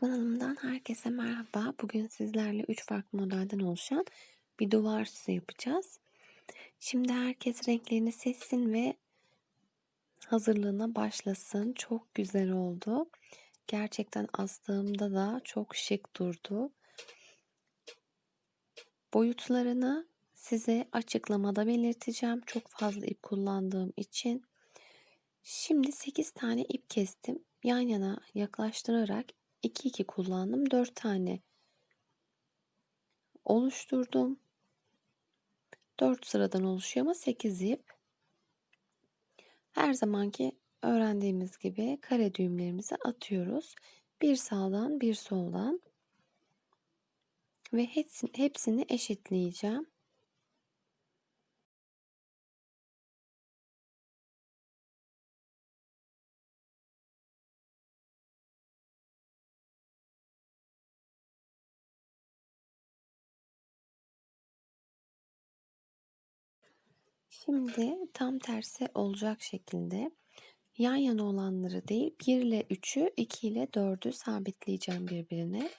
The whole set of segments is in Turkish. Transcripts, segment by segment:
Kanalımdan herkese merhaba. Bugün sizlerle 3 farklı modelden oluşan bir duvar süsü yapacağız. Şimdi herkes renklerini seçsin ve hazırlığına başlasın. Çok güzel oldu. Gerçekten astığımda da çok şık durdu. Boyutlarını size açıklamada belirteceğim. Çok fazla ip kullandığım için. Şimdi 8 tane ip kestim. Yan yana yaklaştırarak 2 2 kullandım. 4 tane oluşturdum. 4 sıradan oluşuyor ama 8 ip. Her zamanki öğrendiğimiz gibi kare düğümlerimizi atıyoruz. Bir sağdan bir soldan ve hepsini eşitleyeceğim. Şimdi tam tersi olacak şekilde yan yana olanları değil 1 ile 3'ü 2 ile 4'ü sabitleyeceğim birbirine.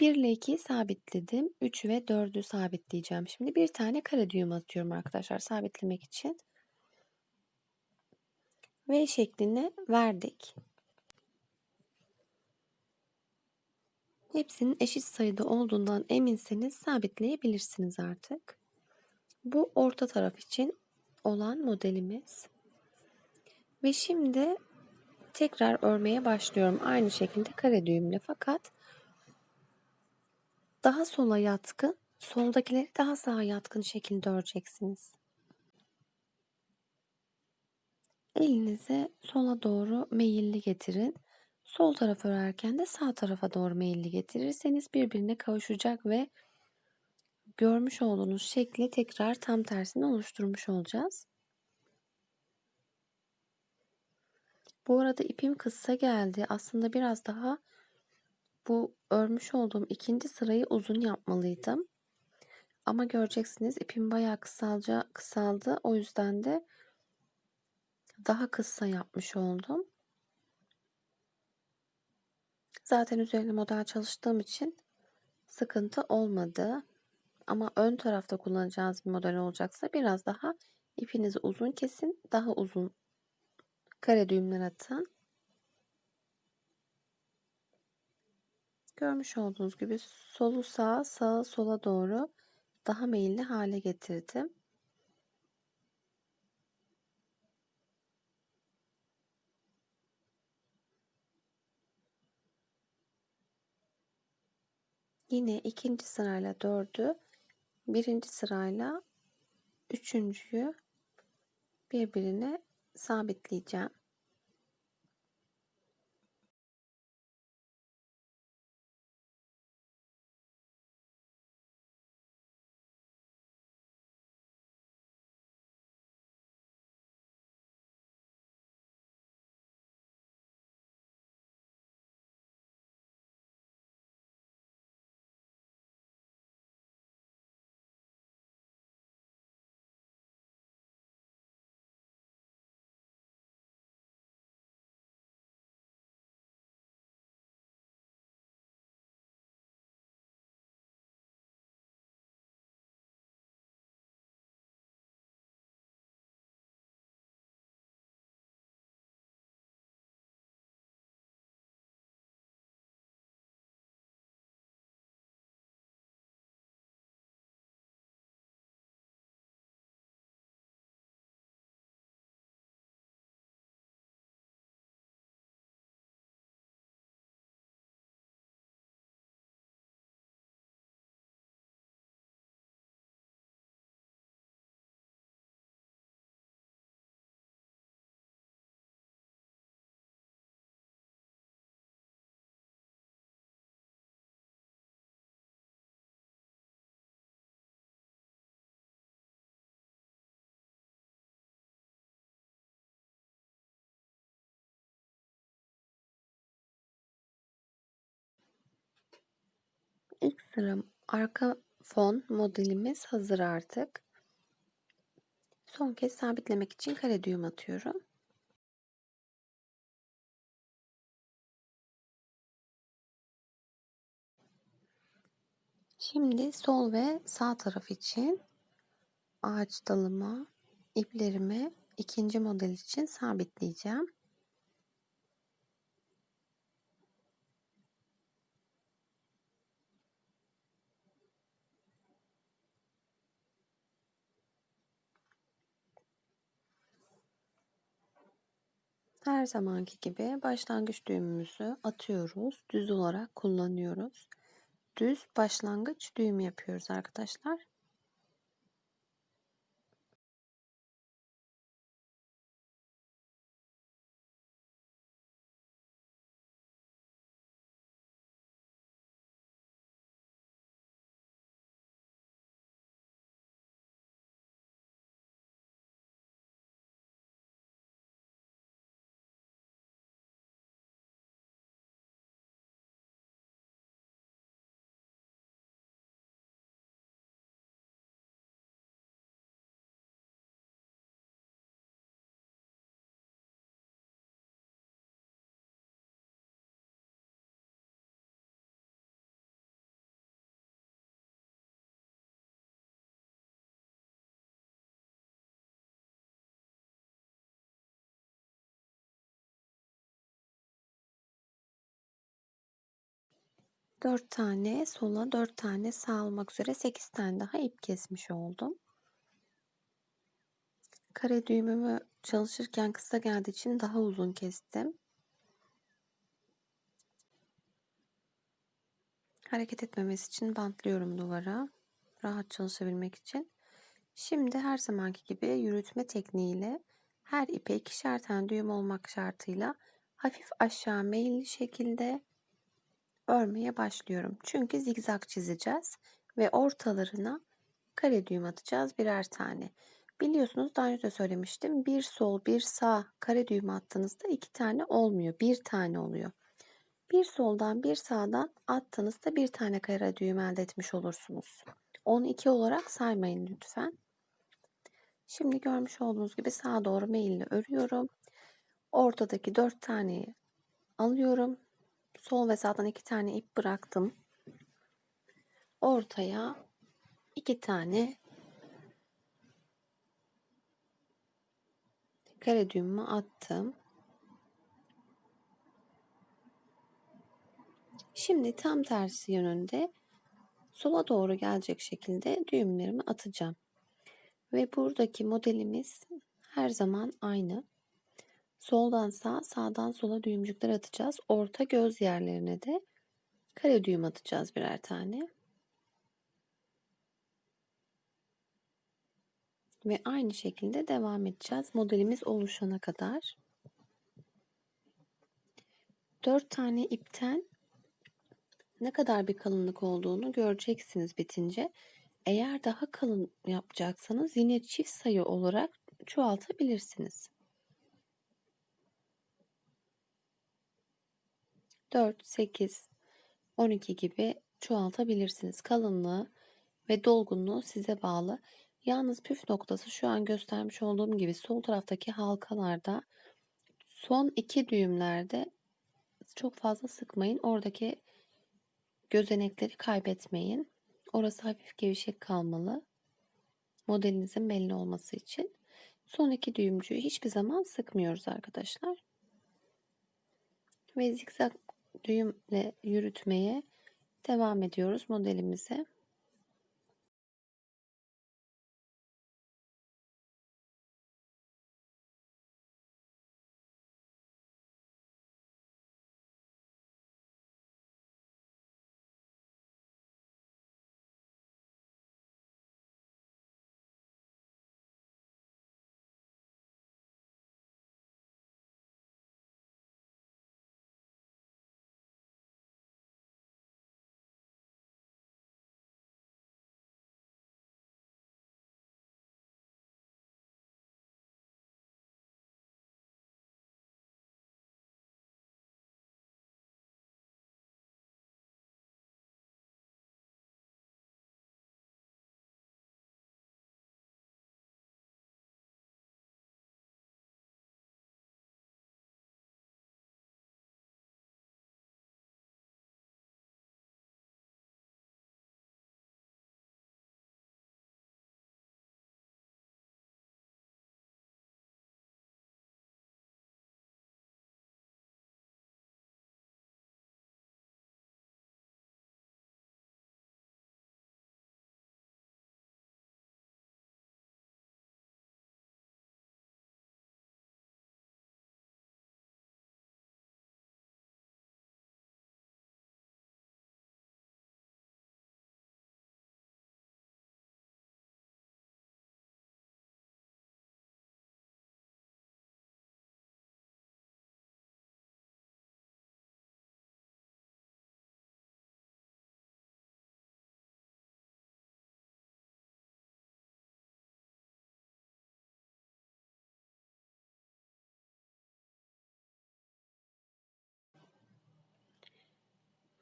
1 ile 2'yi sabitledim. 3 ve 4'ü sabitleyeceğim. Şimdi bir tane kare düğüm atıyorum arkadaşlar sabitlemek için. V şeklini verdik. Hepsinin eşit sayıda olduğundan eminseniz sabitleyebilirsiniz artık. Bu orta taraf için olan modelimiz. Ve şimdi tekrar örmeye başlıyorum. Aynı şekilde kare düğümle fakat daha sola yatkın, soldakileri daha sağa yatkın şekilde öreceksiniz. Elinizi sola doğru meyilli getirin. Sol taraf örerken de sağ tarafa doğru meyilli getirirseniz birbirine kavuşacak ve görmüş olduğunuz şekli tekrar tam tersini oluşturmuş olacağız. Bu arada ipim kısa geldi. Aslında biraz daha bu örmüş olduğum ikinci sırayı uzun yapmalıydım. Ama göreceksiniz ipim bayağı kısalca kısaldı. O yüzden de daha kısa yapmış oldum. Zaten üzerine model çalıştığım için sıkıntı olmadı. Ama ön tarafta kullanacağınız bir model olacaksa biraz daha ipinizi uzun kesin. Daha uzun kare düğümler atın. Görmüş olduğunuz gibi solu sağa, sağa sola doğru daha meyilli hale getirdim. Yine ikinci sırayla dördü, birinci sırayla üçüncüyü birbirine sabitleyeceğim. İlk sıra arka fon modelimiz hazır artık. Son kez sabitlemek için kare düğüm atıyorum. Şimdi sol ve sağ taraf için ağaç dalıma, iplerimi ikinci model için sabitleyeceğim. Her zamanki gibi başlangıç düğümümüzü atıyoruz. Düz olarak kullanıyoruz. Düz başlangıç düğüm yapıyoruz arkadaşlar. Dört tane sola, dört tane sağ olmak üzere sekiz tane daha ip kesmiş oldum. Kare düğümümü çalışırken kısa geldiği için daha uzun kestim. Hareket etmemesi için bantlıyorum duvara. Rahat çalışabilmek için. Şimdi her zamanki gibi yürütme tekniğiyle her ipe ikişer tane düğüm olmak şartıyla hafif aşağı meyilli şekilde örmeye başlıyorum. Çünkü zigzag çizeceğiz ve ortalarına kare düğüm atacağız birer tane. Biliyorsunuz daha önce de söylemiştim. Bir sol bir sağ kare düğüm attığınızda iki tane olmuyor. Bir tane oluyor. Bir soldan bir sağdan attığınızda bir tane kare düğüm elde etmiş olursunuz. 12 olarak saymayın lütfen. Şimdi görmüş olduğunuz gibi sağa doğru meyilli örüyorum. Ortadaki 4 taneyi alıyorum. Sol ve sağdan 2 tane ip bıraktım. Ortaya 2 tane kare düğümü attım. Şimdi tam tersi yönünde sola doğru gelecek şekilde düğümlerimi atacağım. Ve buradaki modelimiz her zaman aynı. Soldan sağ, sağdan sola düğümcükler atacağız. Orta göz yerlerine de kare düğüm atacağız birer tane. Ve aynı şekilde devam edeceğiz. Modelimiz oluşana kadar. 4 tane ipten ne kadar bir kalınlık olduğunu göreceksiniz bitince. Eğer daha kalın yapacaksanız yine çift sayı olarak çoğaltabilirsiniz. 4, 8, 12 gibi çoğaltabilirsiniz. Kalınlığı ve dolgunluğu size bağlı. Yalnız püf noktası şu an göstermiş olduğum gibi sol taraftaki halkalarda son iki düğümlerde çok fazla sıkmayın. Oradaki gözenekleri kaybetmeyin. Orası hafif gevşek kalmalı. Modelinizin belli olması için. Son iki düğümcüğü hiçbir zaman sıkmıyoruz arkadaşlar. Ve zikzak düğümle yürütmeye devam ediyoruz modelimize.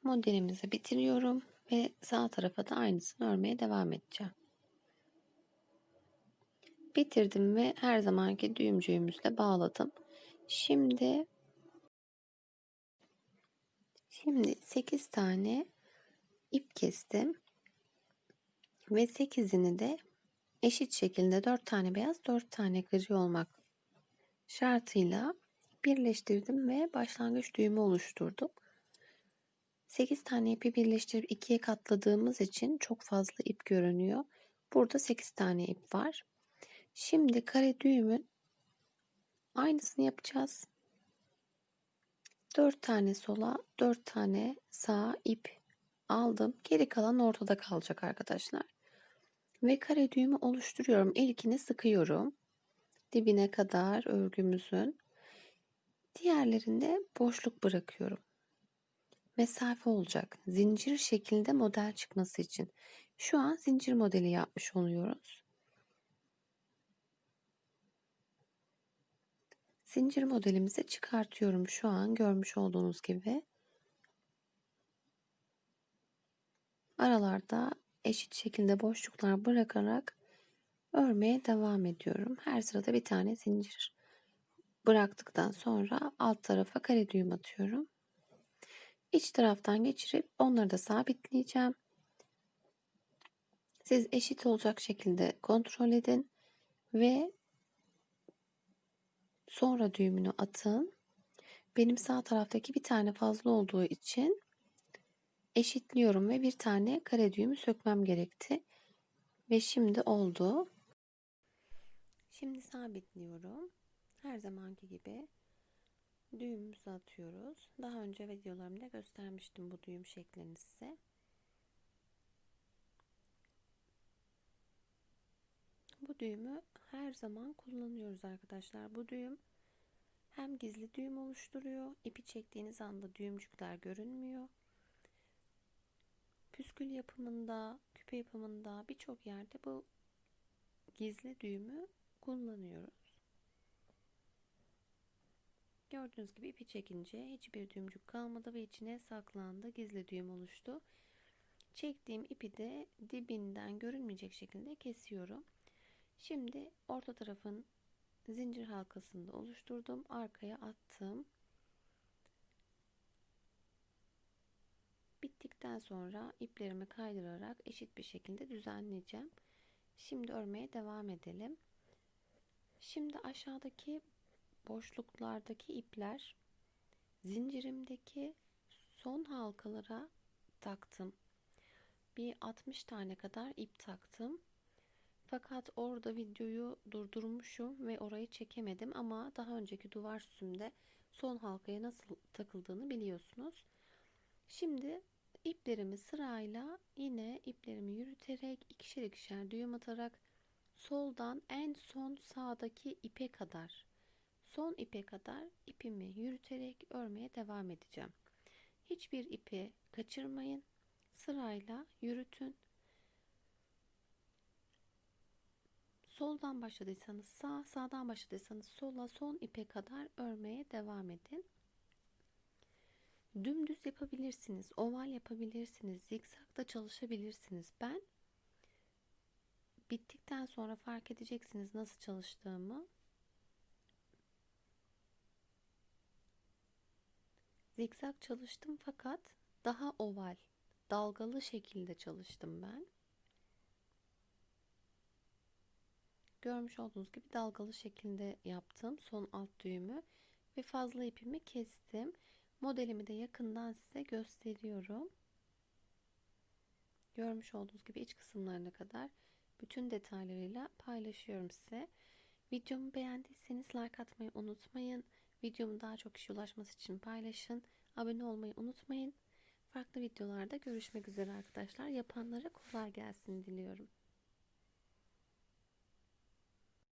Modelimizi bitiriyorum ve sağ tarafa da aynısını örmeye devam edeceğim. Bitirdim ve her zamanki düğümcüğümüzle bağladım. Şimdi şimdi 8 tane ip kestim. Ve 8'ini de eşit şekilde 4 tane beyaz 4 tane gri olmak şartıyla birleştirdim ve başlangıç düğümü oluşturdum. 8 tane ipi birleştirip ikiye katladığımız için çok fazla ip görünüyor. Burada 8 tane ip var. Şimdi kare düğümün aynısını yapacağız. 4 tane sola, 4 tane sağa ip aldım. Geri kalan ortada kalacak arkadaşlar. Ve kare düğümü oluşturuyorum. İlkini sıkıyorum. Dibine kadar örgümüzün. Diğerlerinde boşluk bırakıyorum. Mesafe olacak. Zincir şeklinde model çıkması için. Şu an zincir modeli yapmış oluyoruz. Zincir modelimizi çıkartıyorum şu an görmüş olduğunuz gibi. Aralarda eşit şekilde boşluklar bırakarak örmeye devam ediyorum. Her sırada bir tane zincir bıraktıktan sonra alt tarafa kare düğüm atıyorum. İç taraftan geçirip onları da sabitleyeceğim. Siz eşit olacak şekilde kontrol edin ve sonra düğümünü atın. Benim sağ taraftaki bir tane fazla olduğu için eşitliyorum ve bir tane kare düğümü sökmem gerekti. Ve şimdi oldu. Şimdi sabitliyorum. Her zamanki gibi düğümümüzü atıyoruz. Daha önce videolarımda göstermiştim bu düğüm şeklini size. Bu düğümü her zaman kullanıyoruz arkadaşlar. Bu düğüm hem gizli düğüm oluşturuyor. İpi çektiğiniz anda düğümcükler görünmüyor. Püskül yapımında, küpe yapımında birçok yerde bu gizli düğümü kullanıyoruz. Gördüğünüz gibi ipi çekince hiçbir düğümcük kalmadı ve içine saklandı. Gizli düğüm oluştu. Çektiğim ipi de dibinden görünmeyecek şekilde kesiyorum. Şimdi orta tarafın zincir halkasını da oluşturdum. Arkaya attım. Bittikten sonra iplerimi kaydırarak eşit bir şekilde düzenleyeceğim. Şimdi örmeye devam edelim. Şimdi aşağıdaki boşluklardaki ipler zincirimdeki son halkalara taktım. Bir 60 tane kadar ip taktım. Fakat orada videoyu durdurmuşum ve orayı çekemedim ama daha önceki duvar süsümde son halkaya nasıl takıldığını biliyorsunuz. Şimdi iplerimi sırayla yine iplerimi yürüterek ikişer ikişer düğüm atarak soldan en son sağdaki ipe kadar son ipe kadar ipimi yürüterek örmeye devam edeceğim. Hiçbir ipi kaçırmayın. Sırayla yürütün. Soldan başladıysanız sağ, sağdan başladıysanız sola son ipe kadar örmeye devam edin. Dümdüz yapabilirsiniz, oval yapabilirsiniz, zikzak da çalışabilirsiniz. Ben bittikten sonra fark edeceksiniz nasıl çalıştığımı. Zikzak çalıştım fakat daha oval, dalgalı şekilde çalıştım ben. Görmüş olduğunuz gibi dalgalı şekilde yaptım son alt düğümü ve fazla ipimi kestim. Modelimi de yakından size gösteriyorum. Görmüş olduğunuz gibi iç kısımlarına kadar bütün detaylarıyla paylaşıyorum size. Videomu beğendiyseniz like atmayı unutmayın. Videomu daha çok kişi ulaşması için paylaşın. Abone olmayı unutmayın. Farklı videolarda görüşmek üzere arkadaşlar. Yapanlara kolay gelsin diliyorum.